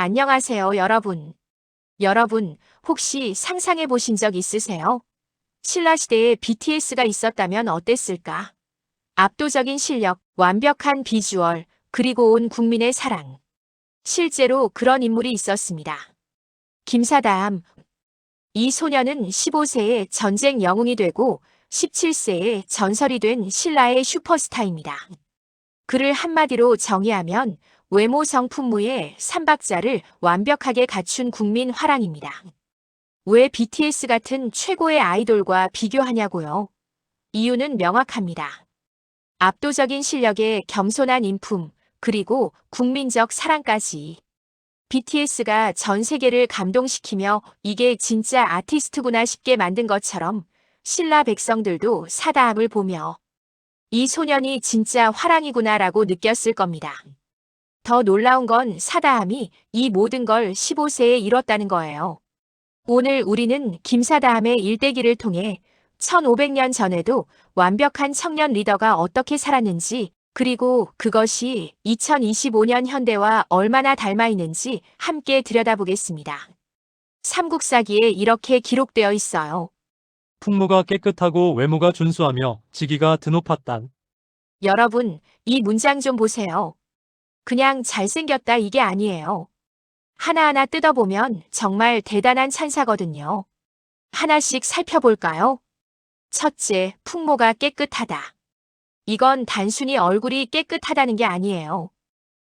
안녕하세요, 여러분. 여러분, 혹시 상상해 보신 적 있으세요? 신라 시대에 BTS가 있었다면 어땠을까? 압도적인 실력, 완벽한 비주얼, 그리고 온 국민의 사랑. 실제로 그런 인물이 있었습니다. 김사담. 이 소녀는 15세에 전쟁 영웅이 되고 17세에 전설이 된 신라의 슈퍼스타입니다. 그를 한마디로 정의하면 외모 성품무의 삼박자를 완벽하게 갖춘 국민 화랑입니다. 왜 BTS 같은 최고의 아이돌과 비교하냐고요? 이유는 명확합니다. 압도적인 실력에 겸손한 인품, 그리고 국민적 사랑까지. BTS가 전 세계를 감동시키며 이게 진짜 아티스트구나 싶게 만든 것처럼 신라 백성들도 사다함을 보며 이 소년이 진짜 화랑이구나라고 느꼈을 겁니다. 더 놀라운 건 사다함이 이 모든 걸 15세에 이뤘다는 거예요. 오늘 우리는 김사다함의 일대기를 통해 1500년 전에도 완벽한 청년 리더가 어떻게 살았는지 그리고 그것이 2025년 현대와 얼마나 닮아 있는지 함께 들여다보겠습니다. 삼국사기에 이렇게 기록되어 있어요. 풍모가 깨끗하고 외모가 준수하며 지기가 드높았단. 여러분, 이 문장 좀 보세요. 그냥 잘생겼다 이게 아니에요. 하나하나 뜯어보면 정말 대단한 찬사거든요. 하나씩 살펴볼까요? 첫째, 풍모가 깨끗하다. 이건 단순히 얼굴이 깨끗하다는 게 아니에요.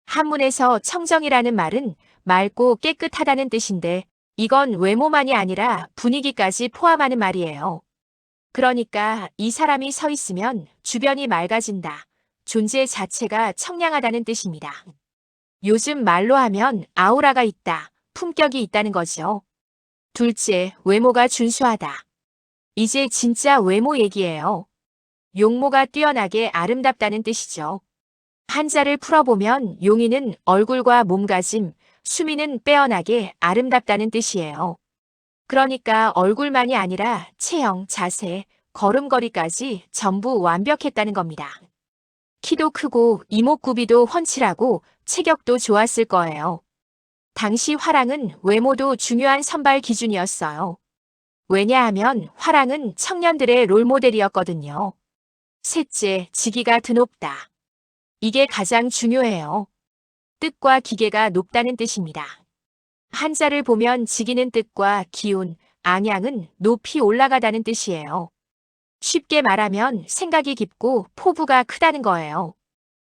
한문에서 청정이라는 말은 맑고 깨끗하다는 뜻인데 이건 외모만이 아니라 분위기까지 포함하는 말이에요. 그러니까 이 사람이 서 있으면 주변이 맑아진다. 존재 자체가 청량하다는 뜻입니다. 요즘 말로 하면 아우라가 있다, 품격이 있다는 거죠. 둘째, 외모가 준수하다. 이제 진짜 외모 얘기예요. 용모가 뛰어나게 아름답다는 뜻이죠. 한자를 풀어보면 용이는 얼굴과 몸가짐, 수미는 빼어나게 아름답다는 뜻이에요. 그러니까 얼굴만이 아니라 체형, 자세, 걸음걸이까지 전부 완벽했다는 겁니다. 키도 크고 이목구비도 훤칠하고 체격도 좋았을 거예요. 당시 화랑은 외모도 중요한 선발 기준이었어요. 왜냐하면 화랑은 청년들의 롤모델이었거든요. 셋째, 지기가 드높다. 이게 가장 중요해요. 뜻과 기계가 높다는 뜻입니다. 한자를 보면 지기는 뜻과 기운, 앙양은 높이 올라가다는 뜻이에요. 쉽게 말하면 생각이 깊고 포부가 크다는 거예요.